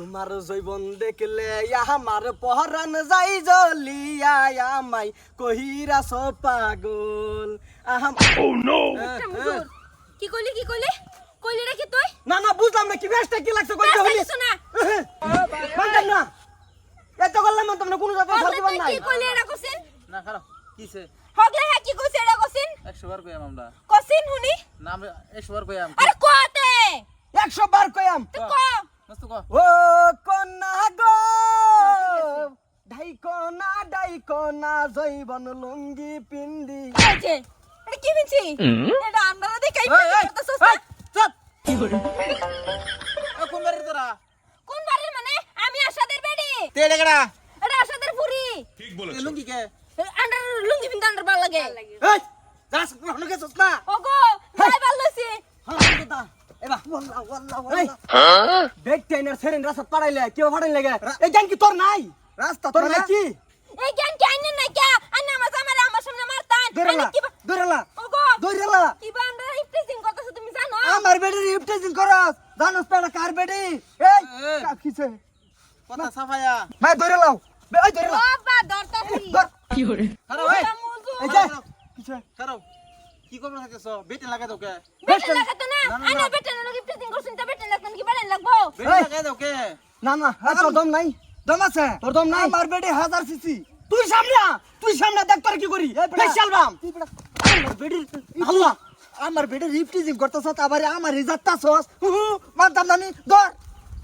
তোমার জৈবন দেখলে আমার পহরান যাই জলিয়া আমাই কহিরা সো পাগল। আহাম মুজুর। কি কইলি কি কইলি? কইলি রে কি তুই? না না বুঝলাম না কি বেশটা কি লাগছে কইতে রাস্তা হলি? কিছু না। মানতাম না। এত করলাম না কোনো জায়গায় হগলে সরদিবার তুই নাই। কি কইলি এটা কসিন? না খারাপ। কিসে হগলে হ্যাঁ কি কইছে এটা কসিন? একশো বার কইয়াম আমরা। কসিন হুনি? না আমরা একশো বার কইয়াম। আরে কোতে একশো বার কয়াম তুই ক মস্ত ক? ও কন্যা গো! ডাইকনা ডাইকনা জৈবন লুঙ্গি পিন্দি এটা কি বিনছি এটা আমরা দেখাই এই, এই, করতেছস এই, চুপ। এ কোন বাড়ির তোরা? কোন বাড়ির মানে? আমি আশাদের বেডি। তে ডেগড়া এটা আশাদের পুরি। লুঙ্গি কে? আন্ডার লুঙ্গি বিন্দা আন্ডার ভালো লাগে। এই, যাস, কখনো গেছস না? ওগো যাই ভালো লইছি দাদা, এবার, এই, বেগ টেনের সেরেন রাস্তা পাড়াইলে, কেউ পাড়াইলে লেগে। এই জ্ঞান কি তোর নাই? রাস্তা তোর নাই কি? এই জ্ঞান কি আইনে নাই কে? আইনে আমার জামারে আমার সামনে মারতান ধরে লা, আইনে কি বা- ধরে লা, ওগো। ধরে লা। কি বা আমরা ইফটিজিং করতেছ তুমি জানো? আমার বেডির ইফটিজিং করস। জানোস তো কার বেডি? এই এই। কা- কিছে কথা সাফায়া। ভাই ধরে লাও বে- এই লাও বাবা দরতাছি ধর। খারাপ এই এই যে। কিছে খারাপ কি করবে থাকতেছ বেটে লাগাই দাও কে? বেটে লাগাতো না। না, আইনে না। বেটে না করছিস তো বেটে লাগতো কি বাড়াই লাগবো? বেটে। লাগাই দাও কে? না না হ্যাঁ, তোর দম নাই। দম আছে? তোর দম নাই? আমার বেডি হাজার সিসি। তুই সামনে আ, তুই সামনে দেখ তোর কি করি। ফেশাল বাম। আমার বেডি আল্লাহ। আমার বেডি রিফটিজিং করতেছ আবার আমার রিজাত তাছস মানতাম না নি ধর।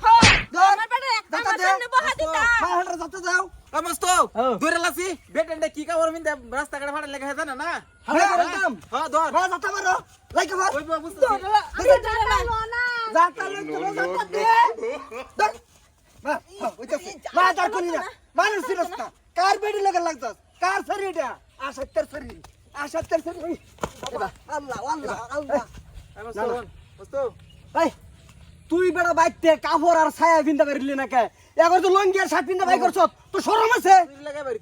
হ্যাঁ ধর। আমার বেটে আমার দে। সামনে বহা দিতা হাঁটা যাতে যাও ও মস্ত হ্যাঁ। লাসি। বেটে কি কাপড় মিন্দে রাস্তা কাটে ফাড়া লেগে জানা না। মানুষ কার বেডি লাগে লাগতাস কার শরীরটা আশাত্তর শরীর। আশাত্তর শরীর। আল্লাহ আল্লাহ আল্লাহ। তুই বেড়া বাইতে কাপড় আর ছায়া পিনতে পারলি না কে? এবার তো লঙ্গি আর শার্ট পিনতে বাই করছ তো শরম আছে?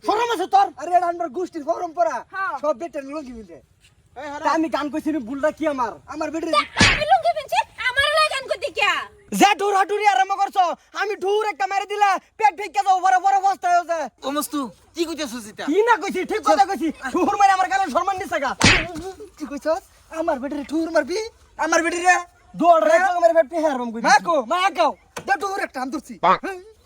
শরম আছে তোর? আরে এটা আমার গোষ্ঠীর পরম্পরা। হ্যাঁ। সব বেটে লঙ্গি হারা। আমি গান কইছি ভুলটা কি আমার? আমার বেটের আমি লুঙ্গি পিনছি আমার কে যে ঢুর হাটুরি আরম্ভ করছ আমি ঢুর একটা মারি দিলে পেট ফেকে যাও বড় বড় অবস্থা হয়ে যায়। ও মস্তু কি কইতেছিস এটা কি না কইছি ঠিক কথা কইছি মারি আমার গালের সম্মান দিছে গা। কি কইছ? আমার বেটির ঠুর মারবি? আমার বেটির দৌড় রে। আমার বেট পে হারম কই মা কো মা গাও দে ঠুর একটা আম ধরছি।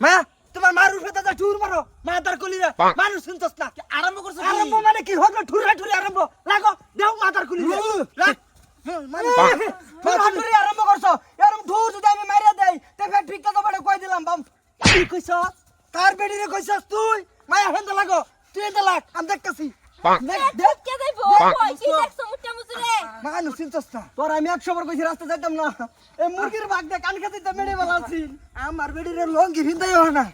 মা তোমার মারুর ফেতা যা ঠুর মারো। মা তার কলি রে মানুষ শুনছস না। আরম্ভ করছ আরম্ভ মানে কি? হলো ঠুর হাটুরি আরম্ভ। লাগো দেও মা তার কলি রে লাগ। ঠুর আরম্ভ করছ। এরম ঠুর যদি আমি মারিয়া দেই তে ঠিক কথা বড় কই দিলাম বাম। কি কইছ কার বেটিরে কইছস তুই? মায়া হেন্দা লাগো। তুই হেন্দা লাগ আমি দেখতাছি। দেখ দেখ। কে যাইবো কই কি দেখছ? মানুষ চিনছস না? তোর আমি একশো বার কইছি রাস্তা যাইতাম না। এই মুরগির ভাগ দে কান খাতে তো মেরে বেলাছি আমার বেটিরে লঙ্গি ভিন্দাই হয় না।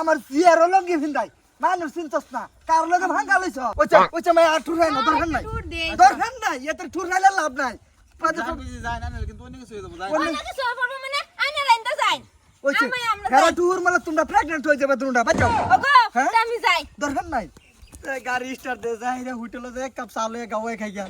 আমার সিয়ারও লঙ্গি ভিন্দাই। মানুষ চিনছস না? কার লগে ভাঙা লইছ? ওইটা ওইটা মায়া আর ঠুরাই না দরকার নাই। দরকার নাই এত ঠুরাইলে লাভ নাই। হয়ে তোমরা প্রেগনেন্ট হয়ে যাবে ওগো হ্যাঁ? আমি যাই। দরকার নাই। গাড়ি স্টার্ট দে যাই রে হোটেলে যে এক কাপ চা লয়ে গাওয়ে খাই গিয়া